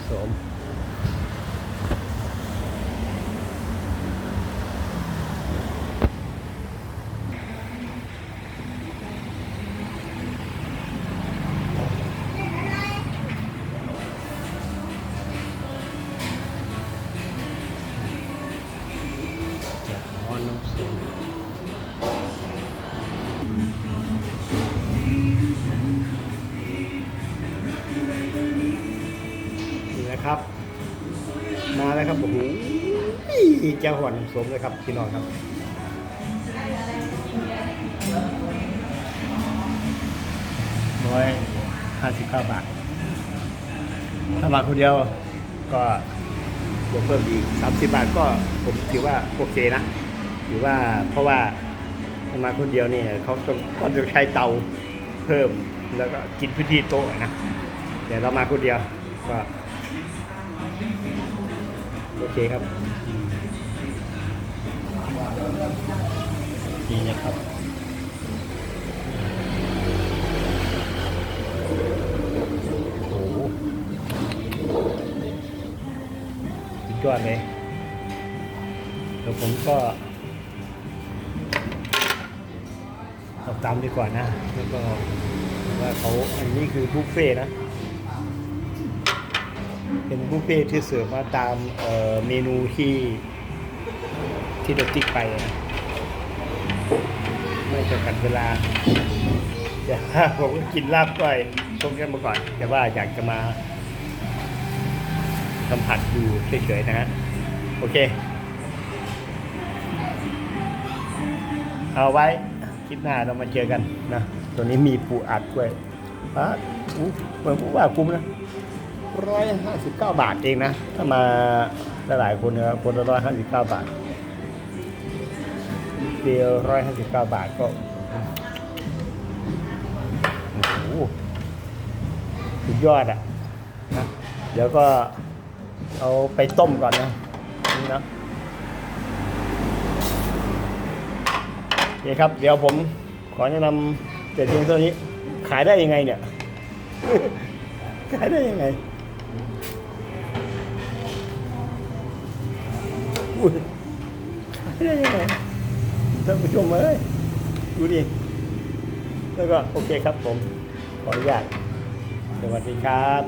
ำสมจะขอน้ำส้ม ครับ มาแล้วครับโอ้โหเจ้าหัวน้ำส้มเลยครับพี่น้องครับร้อยห้าสิบเก้าบาทถ้ามาคนเดียวก็บวกเพิ่มอีกสามสิบบาทก็ผมถือว่าโอเคนะถือว่าเพราะว่าถ้ามาคนเดียวเนี่ยเขาต้องก็จะใช้เตาเพิ่มแล้วก็กินพื้นที่โต๊ะนะ เดี๋ยวเรามาคนเดียวก็ โอเคครับนี่นะครับโอ้โหสุดยอดเลยเดี๋ยวผมก็เอาตามดีกว่านะ แล้วก็ว่าเขาอันนี้คือบุฟเฟ่นะ เป็นบุฟเฟ่ที่เสิร์ฟมาตามเเมนูที่ที่เราติ๊กไปนะไม่จำกัดเวลาเดี๋ยวผมก็กินลาบก้อยต้มกันมาก่อน แต่ว่าอยากจะมาสัมผัสดูเฉยๆนะฮะโอเค เอาไว้คลิปหน้าเรามาเจอกันนะตัวนี้มีปูอัดด้วยอะอู้เหมือนผู้ว่าคุ้มนะ ร้อยห้าสิบเก้าบาทเองนะ ถ้ามาหลายๆคนนะครับคนละร้อยห้าสิบเก้าบาทเดียวร้อยห้าสิบเก้าบาทก็โอ้โหสุดยอดอะนะเดี๋ยวก็เอาไปต้มก่อนนะนี่นะโอเคครับ เดี๋ยวผมขอแนะนำแต่เพียงเท่านี้ขายได้ยังไงเนี่ย ขายได้ยังไง อุ้ยขายได้ยังไงท่านผู้ชมเอ้ยดูดิแล้วก็โอเคครับผม ขออนุญาตสวัสดีครับ